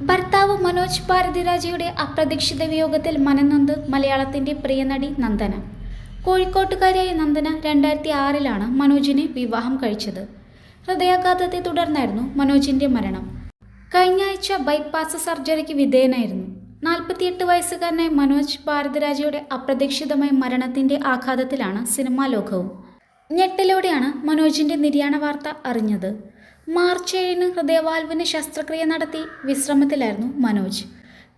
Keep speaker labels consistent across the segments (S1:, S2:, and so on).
S1: ഭർത്താവ് മനോജ് ഭാരതിരാജയുടെ അപ്രതീക്ഷിത വിയോഗത്തിൽ മനനൊന്ത് മലയാളത്തിന്റെ പ്രിയ നടി നന്ദന. കോഴിക്കോട്ടുകാരിയായ നന്ദന രണ്ടായിരത്തി ആറിലാണ് മനോജിനെ വിവാഹം കഴിച്ചത്. ഹൃദയാഘാതത്തെ തുടർന്നായിരുന്നു മനോജിന്റെ മരണം. കഴിഞ്ഞ ആഴ്ച ബൈപ്പാസ് സർജറിക്ക് വിധേയനായിരുന്നു. നാൽപ്പത്തിയെട്ട് വയസ്സുകാരനായ മനോജ് ഭാരതിരാജയുടെ അപ്രതീക്ഷിതമായ മരണത്തിന്റെ ആഘാതത്തിലാണ് സിനിമാ ലോകവും. ഞെട്ടലോടെയാണ് മനോജിന്റെ നിര്യാണ വാർത്ത അറിഞ്ഞത്. മാർച്ച് ഏഴിന് ഹൃദയവാൽവിന് ശസ്ത്രക്രിയ നടത്തി വിശ്രമത്തിലായിരുന്നു മനോജ്.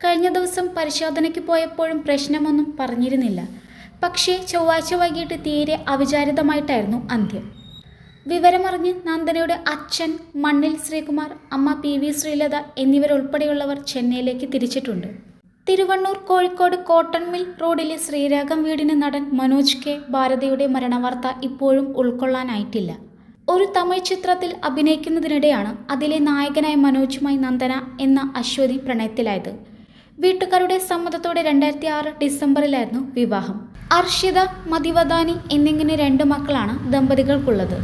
S1: കഴിഞ്ഞ ദിവസം പരിശോധനയ്ക്ക് പോയപ്പോഴും പ്രശ്നമൊന്നും പറഞ്ഞിരുന്നില്ല. പക്ഷേ ചൊവ്വാഴ്ച വൈകിട്ട് തീരെ അവിചാരിതമായിട്ടായിരുന്നു അന്ത്യം. വിവരമറിഞ്ഞ് നന്ദനയുടെ അച്ഛൻ മണ്ണിൽ ശ്രീകുമാർ അമ്മ പി വി ശ്രീലത എന്നിവരുൾപ്പെടെയുള്ളവർ ചെന്നൈയിലേക്ക് തിരിച്ചിട്ടുണ്ട്. തിരുവണ്ണൂർ കോഴിക്കോട് കോട്ടൺ മിൽ റോഡിലെ ശ്രീരാഗം വീടിന് നടൻ മനോജ് കെ ഭാരതിയുടെ മരണവാർത്ത ഇപ്പോഴും ഉൾക്കൊള്ളാനായിട്ടില്ല. ഒരു തമിഴ് ചിത്രത്തിൽ അഭിനയിക്കുന്നതിനിടെയാണ് അതിലെ നായകനായ മനോജുമായി നന്ദന എന്ന അശ്വതി പ്രണയത്തിലായത്. വീട്ടുകാരുടെ സമ്മതത്തോടെ രണ്ടായിരത്തി ആറ് ഡിസംബറിലായിരുന്നു വിവാഹം. അർഷിത മതിവദാനി എന്നിങ്ങനെ രണ്ട് മക്കളാണ് ദമ്പതികൾക്കുള്ളത്.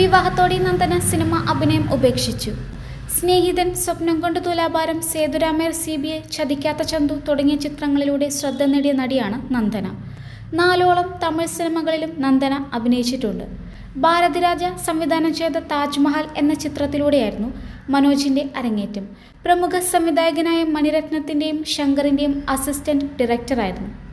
S1: വിവാഹത്തോടെ നന്ദന സിനിമ അഭിനയം ഉപേക്ഷിച്ചു. Snehithan Swapnam Kondu Thulabharam Sethuramaiyer C B I Chathikkatha Chanthu തുടങ്ങിയ ചിത്രങ്ങളിലൂടെ ശ്രദ്ധ നേടിയ നടിയാണ് നന്ദന. നാലോളം തമിഴ് സിനിമകളിലും നന്ദന അഭിനയിച്ചിട്ടുണ്ട്. ഭാരതിരാജ സംവിധാനം ചെയ്ത താജ്മഹൽ എന്ന ചിത്രത്തിലൂടെയായിരുന്നു മനോജിന്റെ അരങ്ങേറ്റം. പ്രമുഖ സംവിധായകനായ മണിരത്നത്തിന്റെയും ശങ്കറിന്റെയും അസിസ്റ്റന്റ് ഡയറക്ടറായിരുന്നു